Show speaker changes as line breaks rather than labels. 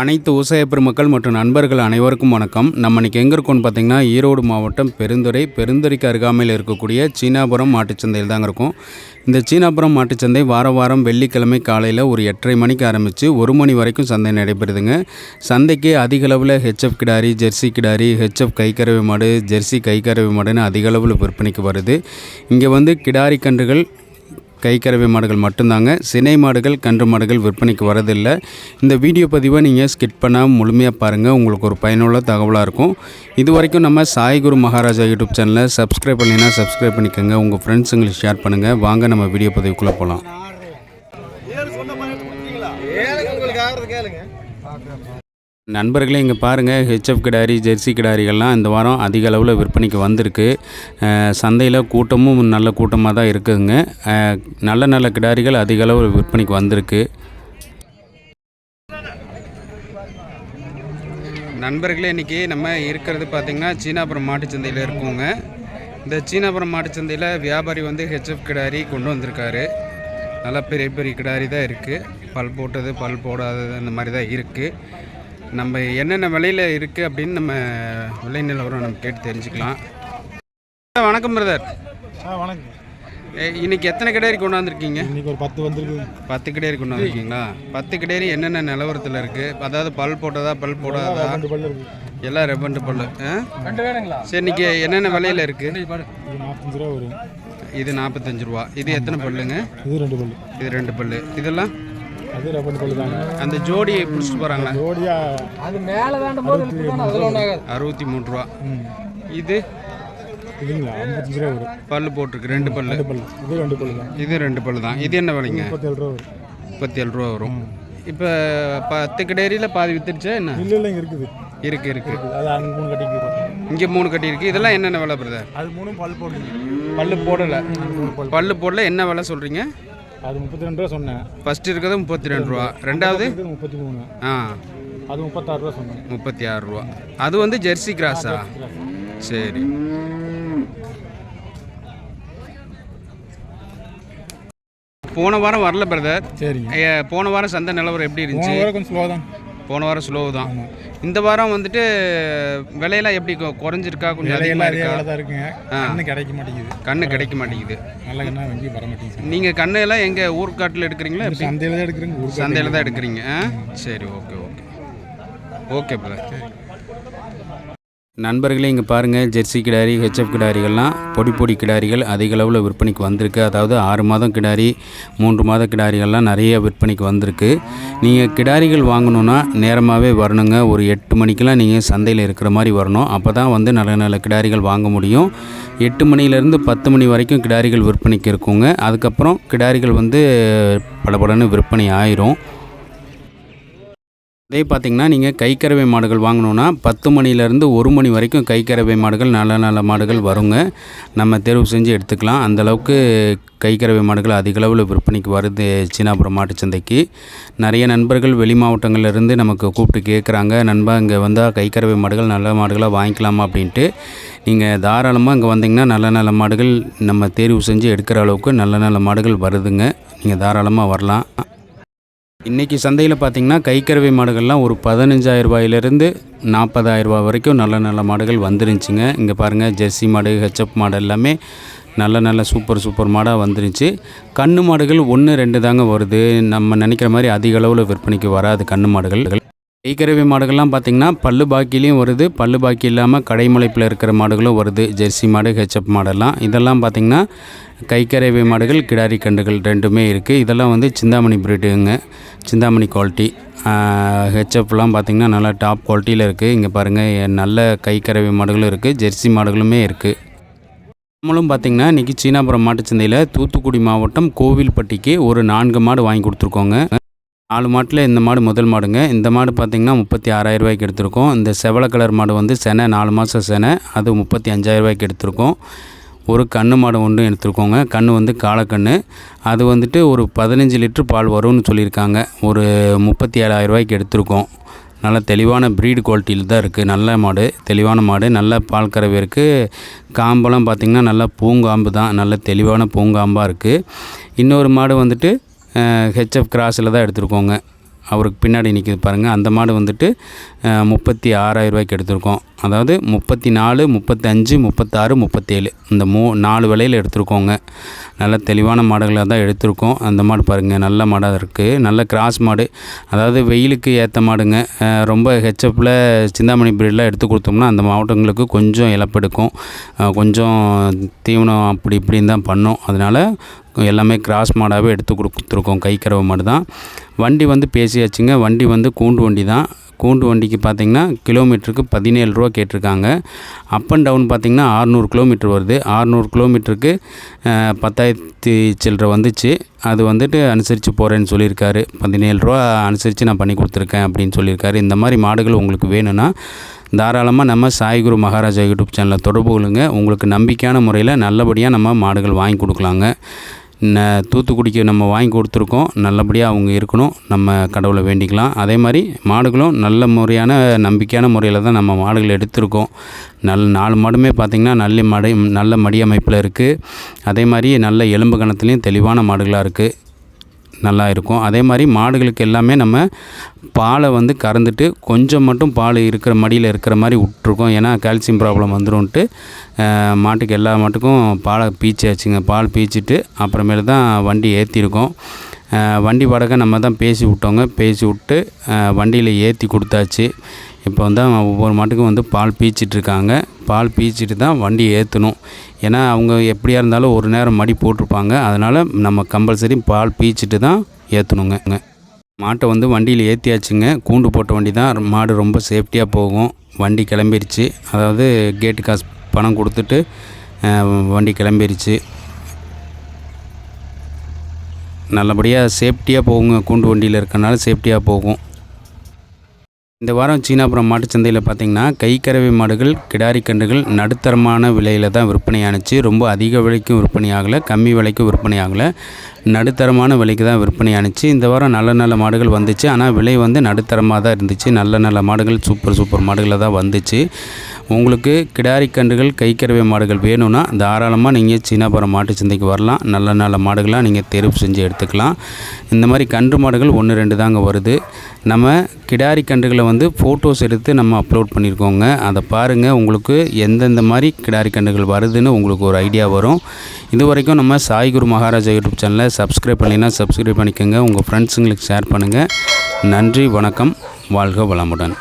அனைத்து விவசாய பெருமக்கள் மற்றும் நண்பர்கள் அனைவருக்கும் வணக்கம். நம்ம இன்னைக்கு எங்கே இருக்கோம்னு பார்த்தீங்கன்னா ஈரோடு மாவட்டம் பெருந்துறை பெருந்துறைக்கு அருகாமையில் இருக்கக்கூடிய சீனாபுரம் மாட்டுச்சந்தையில் தாங்க இருக்கும். இந்த சீனாபுரம் மாட்டுச்சந்தை வார வாரம் வெள்ளிக்கிழமை காலையில் ஒரு எட்டரை மணிக்கு ஆரம்பித்து ஒரு மணி வரைக்கும் சந்தை நடைபெறுதுங்க. சந்தைக்கு அதிக அளவில் ஹெச்எஃப் கிடாரி ஜெர்சி கிடாரி ஹெச்எஃப் கைக்கறவை மாடு ஜெர்சி கைக்கறவை மாடுன்னு அதிக அளவில் விற்பனைக்கு வருது. இங்கே வந்து கிடாரி கன்றுகள் கைக்கறவை மாடுகள் மட்டும்தாங்க. சினை மாடுகள் கன்று மாடுகள் விற்பனைக்கு வரதில்லை. இந்த வீடியோ பதிவை நீங்கள் ஸ்கிட் பண்ணாமல் முழுமையாக பாருங்கள் உங்களுக்கு ஒரு பயனுள்ள தகவலாக இருக்கும். இது வரைக்கும் நம்ம சாய்குரு மகாராஜா யூடியூப் சேனலை சப்ஸ்கிரைப் பண்ணினா சப்ஸ்கிரைப் பண்ணிக்கோங்க. உங்கள் ஃப்ரெண்ட்ஸுங்களுக்கு ஷேர் பண்ணுங்கள் வாங்க நம்ம வீடியோ பதிவுக்குள்ளே போகலாம் நண்பர்களே இங்கே பாருங்கள் ஹெச்எஃப் கிடாரி ஜெர்சி கிடாரிகள்லாம் இந்த வாரம் அதிக அளவில் விற்பனைக்கு வந்திருக்கு. சந்தையில் கூட்டமும் நல்ல கூட்டமாக தான் இருக்குதுங்க நல்ல நல்ல கிடாரிகள் அதிக அளவில் விற்பனைக்கு வந்திருக்கு. நண்பர்களே இன்றைக்கி நம்ம இருக்கிறது பார்த்திங்கன்னா சீனாபுரம் மாட்டுச்சந்தையில் இருக்கோங்க. இந்த சீனாபுரம் மாட்டுச்சந்தையில் வியாபாரி வந்து ஹெச்எஃப் கிடாரி கொண்டு வந்திருக்காரு. நல்லா பெரிய பெரிய கிடாரி தான் இருக்குது பல் போட்டது பல் போடாதது அந்த மாதிரி தான் இருக்குது நம்ம என்னென்ன விலையில் இருக்குது அப்படின்னு நம்ம விலை நிலவரம் நம்ம கேட்டு தெரிஞ்சுக்கலாம். வணக்கம் பிரதர்
ஆ வணக்கம்.
இன்னைக்கு எத்தனை கிடாரி கொண்டாந்துருக்கீங்க?
இன்னைக்கு ஒரு பத்து வந்திருக்கு.
பத்து கிடேரி கொண்டு வந்திருக்கீங்களா பத்து கிடேரி என்னென்ன நிலவரத்தில் இருக்குது அதாவது பல் போட்டதா பல் போடாதா எல்லாம் ரெபண்டு பல்லு ஆ?
ரெண்டு வேணுங்களா?
சரி இன்னைக்கு என்னென்ன விலையில் இருக்குது
இது நாற்பத்தஞ்சு ரூபா வரும்.
இது நாற்பத்தஞ்சு ரூபா. இது எத்தனை பல்லுங்க?
இது ரெண்டு பல்லு.
இது ரெண்டு பல்லு. இதெல்லாம்?
அது ரெண்டு பல்லு தாங்க
அந்த ஜோடி பிடிச்சிட்டு போகிறாங்களா
ஜோடியா
அது மேலே போது ஆகாது.
அறுபத்தி மூணு ரூபா. இது?
இதுங்களா ஐம்பத்தஞ்சு ரூபா வரும்.
பல்லு போட்டிருக்கு ரெண்டு பல்லு.
இது ரெண்டு பல்லு தான்.
இது ரெண்டு பல்லு தான். இது என்ன விலைங்க?
முப்பத்தேழு ரூபா வரும்.
முப்பத்தி ஏழு ரூபா வரும். இப்போ பத்து கிடேரியில் பாதி வித்துருச்சா என்ன?
இல்லை இல்லை இங்கே இருக்குது.
இருக்கு இருக்கு.
அது அங்கே மூணு கட்டிக்கு
இங்கே மூணு கட்டி இருக்கு. இதெல்லாம் என்னென்ன விலை பிரதர்
அது மூணும் பல் போடுது
பல்லு போடலை. பல்லு போடல. என்ன விலை சொல்கிறீங்க
அது முப்பத்தி ரெண்டு ரூபா சொன்னேன்.
ஃபர்ஸ்ட் இருக்கிறது முப்பத்தி ரெண்டு ரூபா ரெண்டாவது?
முப்பத்தி மூணு
ஆ.
அது முப்பத்தாறு ரூபா சொன்னேன்.
முப்பத்தி ஆறு ரூபா. அது வந்து ஜெர்சி கிராஸா? சரி. போன வாரம் வரல பிரதர்
சரிங்க.
போன வாரம் சந்தை நிலவரம் எப்படி இருந்துச்சு?
கொஞ்சம் ஸ்லோ தான்.
போன வாரம் ஸ்லோ தான். இந்த வாரம் வந்துட்டு விலையெல்லாம் எப்படி கொ- குறைஞ்சிருக்கா? கொஞ்சம் அதிகமாக
அதே
இருக்கா?
வேலை தான் இருக்குங்க. கண்ணு கிடைக்க மாட்டேங்குது.
கண்ணு கிடைக்க மாட்டேங்குது.
நல்ல கண்ணா வங்கி வர மாட்டேங்குது.
நீங்கள் கண்ணு எல்லாம் எங்கள் ஊர்க்காட்டில் எடுக்கிறீங்களா எப்படி?
சந்தையில் தான் எடுக்கிறேங்க ஊருக்கு
சந்தையில் தான் எடுக்கிறீங்க. ஆ? சரி ஓகே ஓகே. ஓகே பிரதர் நண்பர்களே இங்கே பாருங்கள் ஜெர்சி கிடாரி ஹெச்எஃப் கிடாரிகள்லாம் பொடி பொடி கிடாரிகள் அதிக அளவில் விற்பனைக்கு வந்திருக்கு. அதாவது ஆறு மாதம் கிடாரி மூன்று மாத கிடாரிகள்லாம் நிறைய விற்பனைக்கு வந்திருக்கு. நீங்கள் கிடாரிகள் வாங்கணுன்னா நேரமாகவே வரணுங்க. ஒரு எட்டு மணிக்கெலாம் நீங்கள் சந்தையில் இருக்கிற மாதிரி வரணும். அப்போ தான் வந்து நல்ல நல்ல கிடாரிகள் வாங்க முடியும். எட்டு மணிலேருந்து பத்து மணி வரைக்கும் கிடாரிகள் விற்பனைக்கு இருக்குங்க. அதுக்கப்புறம் கிடாரிகள் வந்து படபடன்னு விற்பனை ஆயிரும். இதே பார்த்தீங்கன்னா நீங்கள் கைக்கறவை மாடுகள் வாங்கணுன்னா பத்து மணிலேருந்து ஒரு மணி வரைக்கும் கைக்கறவை மாடுகள் நல்ல நல்ல மாடுகள் வருங்க. நம்ம தேர்வு செஞ்சு எடுத்துக்கலாம். அந்தளவுக்கு கைக்கறவை மாடுகள் அதிக அளவில் விற்பனைக்கு வருது சீனாபுரம் மாட்டுச்சந்தைக்கு நிறைய நண்பர்கள் வெளி மாவட்டங்கள்லேருந்து நமக்கு கூப்பிட்டு கேட்குறாங்க நண்பா இங்கே வந்தால் கைக்கறவை மாடுகள் நல்ல மாடுகளாக வாங்கிக்கலாமா அப்படின்ட்டு. நீங்கள் தாராளமாக இங்கே வந்தீங்கன்னா நல்ல நல்ல மாடுகள் நம்ம தேர்வு செஞ்சு எடுக்கிற அளவுக்கு நல்ல நல்ல மாடுகள் வருதுங்க. நீங்கள் தாராளமாக வரலாம். இன்றைக்கி சந்தையில் பார்த்தீங்கன்னா கைக்கறவை மாடுகள்லாம் ஒரு பதினஞ்சாயிரம் ரூபாயிலிருந்து நாற்பதாயிரம் ரூபாய் வரைக்கும் நல்ல நல்ல மாடுகள் வந்துருந்துச்சுங்க. இங்கே பாருங்கள் ஜெர்சி மாடு ஹெச்எப் மாடு எல்லாமே நல்ல நல்ல சூப்பர் சூப்பர் மாடாக வந்துருந்துச்சு. கண்ணு மாடுகள் ஒன்று ரெண்டு தாங்க வருது. நம்ம நினைக்கிற மாதிரி அதிக அளவில் விற்பனைக்கு வராது கண்ணு மாடுகள். கைக்கறவை மாடுகள்லாம் பார்த்திங்கன்னா பல்லு பாக்கிலையும் வருது. பல்லு பாக்கி இல்லாமல் கடைமுளைப்பில் இருக்கிற மாடுகளும் வருது. ஜெர்சி மாடு ஹெச்எப் மாடெல்லாம். இதெல்லாம் பார்த்திங்கன்னா கைக்கறவை மாடுகள் கிடாரி கண்டுகள் ரெண்டுமே இருக்குது இதெல்லாம் வந்து சிந்தாமணி பிரீடுங்க சிந்தாமணி குவாலிட்டி ஹெச்எப்லாம் பார்த்திங்கன்னா நல்லா டாப் குவாலிட்டியில் இருக்குது இங்கே பாருங்கள் நல்ல கைக்கறவை மாடுகளும் இருக்குது ஜெர்சி மாடுகளுமே இருக்குது நம்மளும் பார்த்திங்கன்னா இன்றைக்கி சீனாபுரம் மாட்டுச்சந்தையில் தூத்துக்குடி மாவட்டம் கோவில்பட்டிக்கு ஒரு நான்கு மாடு வாங்கி கொடுத்துருக்கோங்க. நாலு மாட்டில் இந்த மாடு முதல் மாடுங்க. இந்த மாடு பார்த்திங்கன்னா முப்பத்தி ஆறாயிரம் ரூபாய்க்கு எடுத்திருக்கோம். இந்த செவல கலர் மாடு வந்து செனை நாலு மாதம் செனை அது முப்பத்தி அஞ்சாயிரம் ரூபாய்க்கு எடுத்திருக்கோம். ஒரு கன்று மாடு ஒன்று எடுத்துருக்கோங்க. கன்று வந்து காலக்கண்ணு. அது வந்துட்டு ஒரு பதினஞ்சு லிட்டர் பால் வரும்னு சொல்லியிருக்காங்க. ஒரு முப்பத்தி ஏழாயிரம் ரூபாய்க்கு எடுத்திருக்கோம். நல்ல தெளிவான ப்ரீடு குவாலிட்டியில் தான் இருக்குது நல்ல மாடு தெளிவான மாடு நல்ல பால் கறவை இருக்குது காம்பெல்லாம் பார்த்திங்கன்னா நல்லா பூங்காம்பு தான். நல்ல தெளிவான பூங்காம்பாக இருக்குது இன்னொரு மாடு வந்துட்டு ஹெச்எஃப் கிராஸில் தான் எடுத்திருக்கோங்க. அவருக்கு பின்னாடி நிற்கிது பாருங்கள் அந்த மாடு வந்துட்டு முப்பத்தி ஆறாயிரம் ரூபாய்க்கு எடுத்திருக்கோம். அதாவது முப்பத்தி நாலு முப்பத்தஞ்சு முப்பத்தாறு முப்பத்தேழு. இந்த மூ நாலு விலையில் எடுத்திருக்கோங்க. நல்ல தெளிவான மாடுகளாக தான் எடுத்திருக்கோம். அந்த மாடு பாருங்கள் நல்ல மாடாக இருக்குது நல்ல கிராஸ் மாடு. அதாவது வெயிலுக்கு ஏற்ற மாடுங்க. ரொம்ப ஹெச்எப்பில் சிந்தாமணி பிரீடெலாம் எடுத்து கொடுத்தோம்னா அந்த மாவட்டங்களுக்கு கொஞ்சம் இழப்பெடுக்கும் கொஞ்சம் தீவனம் அப்படி இப்படின்னு தான் பண்ணோம். அதனால் எல்லாமே கிராஸ் மாடாகவே எடுத்து கொடுத்துருக்கோம். கைக்கறவை மாடு தான் வண்டி வந்து பேசியாச்சுங்க. வண்டி வந்து கூண்டு வண்டி தான் கூண்டு வண்டிக்கு பார்த்தீங்கன்னா கிலோமீட்டருக்கு பதினேழு ரூபா கேட்டிருக்காங்க. அப் அண்ட் டவுன் பார்த்திங்கன்னா ஆறுநூறு கிலோமீட்டர் வருது. ஆறுநூறு கிலோமீட்டருக்கு பத்தாயிரத்தி சில்லரை வந்துச்சு. அது வந்துட்டு அனுசரித்து போகிறேன்னு சொல்லியிருக்காரு. பதினேழு ரூபா அனுசரித்து நான் பண்ணி கொடுத்துருக்கேன் அப்படின்னு சொல்லியிருக்காரு. இந்த மாதிரி மாடுகள் உங்களுக்கு வேணும்னா தாராளமாக நம்ம சாய்குரு மகாராஜா யூடியூப் சேனலில் தொடர்பு கொள்ளுங்க. உங்களுக்கு நம்பிக்கையான முறையில் நல்லபடியாக நம்ம மாடுகள் வாங்கி கொடுக்கலாங்க. தூத்துக்குடிக்கு நம்ம வாங்கி கொடுத்துருக்கோம். நல்லபடியாக அவங்க இருக்கணும். நம்ம கடவுளை வேண்டிக்கலாம். அதே மாதிரி மாடுகளும் நல்ல முறையான நம்பிக்கையான முறையில் தான் நம்ம மாடுகள் எடுத்திருக்கோம். நல் நாலு மாடுமே பார்த்திங்கன்னா நல்ல மடி நல்ல மடி அமைப்பில் இருக்குது அதே மாதிரி நல்ல எலும்பு கணத்துலேயும் தெளிவான மாடுகளாக இருக்குது நல்லா இருக்கும். அதே மாதிரி மாடுகளுக்கு எல்லாமே நம்ம பாலை வந்து கறந்துட்டு கொஞ்சம் மட்டும் பால் இருக்கிற மடியில் இருக்கிற மாதிரி விட்ருக்கோம் ஏன்னா கால்சியம் ப்ராப்ளம் வந்துடும்ட்டு மாட்டுக்கு எல்லா மாட்டுக்கும் பாலை பீச்சாச்சுங்க. பால் பீச்சிட்டு அப்புறமேலு தான் வண்டி ஏற்றிருக்கோம் வண்டி வாடகை நம்ம தான் பேசி விட்டோங்க. பேசி விட்டு வண்டியில் ஏற்றி கொடுத்தாச்சு. இப்போ வந்து ஒவ்வொரு மாட்டுக்கும் வந்து பால் பீச்சிட்ருக்காங்க பால் பீச்சிட்டு தான் வண்டி ஏற்றணும் ஏன்னா அவங்க எப்படியா இருந்தாலும் ஒரு நேரம் மடி போட்டிருப்பாங்க. அதனால் நம்ம கம்பல்சரி பால் பீச்சிட்டு தான் ஏற்றணுங்க மாட்டை வந்து வண்டியில் ஏற்றியாச்சுங்க கூண்டு போட்ட வண்டி தான். மாடு ரொம்ப சேஃப்டியாக போகும். வண்டி கிளம்பிருச்சு. அதாவது கேட்டு காசு பணம் கொடுத்துட்டு வண்டி கிளம்பிருச்சு. நல்லபடியாக சேஃப்டியாக போகுங்க. கூண்டு வண்டியில் இருக்கறனால சேஃப்டியாக போகும். இந்த வாரம் சீனாபுரம் மாட்டுச்சந்தையில் பார்த்தீங்கன்னா கைக்கறவை மாடுகள் கிடாரி கன்றுகள் நடுத்தரமான விலையில் தான் விற்பனையானுச்சு ரொம்ப அதிக விலைக்கும் விற்பனை ஆகலை கம்மி விலைக்கும் விற்பனை ஆகலை. நடுத்தரமான விலைக்கு தான் விற்பனை ஆணுச்சு இந்த வாரம் நல்ல நல்ல மாடுகள் வந்துச்சு. ஆனால் விலை வந்து நடுத்தரமாக தான் இருந்துச்சு. நல்ல நல்ல மாடுகள் சூப்பர் சூப்பர் மாடுகளில் தான் வந்துச்சு. உங்களுக்கு கிடாரி கன்றுகள் கைக்கறவை மாடுகள் வேணும்னா தாராளமாக நீங்கள் சீனாபுரம் மாட்டு சந்தைக்கு வரலாம். நல்ல நல்ல மாடுகளாக நீங்கள் தேர்வு செஞ்சு எடுத்துக்கலாம். இந்த மாதிரி கன்று மாடுகள் ஒன்று ரெண்டு தாங்க வருது. நம்ம கிடாரி கன்றுகளை வந்து ஃபோட்டோஸ் எடுத்து நம்ம அப்லோட் பண்ணியிருக்கோங்க அதை பாருங்கள் உங்களுக்கு எந்தெந்த மாதிரி கிடாரி கன்றுகள் வருதுன்னு உங்களுக்கு ஒரு ஐடியா வரும். இது வரைக்கும் நம்ம சாய்குரு மகாராஜா யூடியூப் சேனலை சப்ஸ்கிரைப் பண்ணினா சப்ஸ்கிரைப் பண்ணிக்கோங்க. உங்கள் ஃப்ரெண்ட்ஸுங்களுக்கு ஷேர் பண்ணுங்கள் நன்றி வணக்கம். வாழ்க வளமுடன்.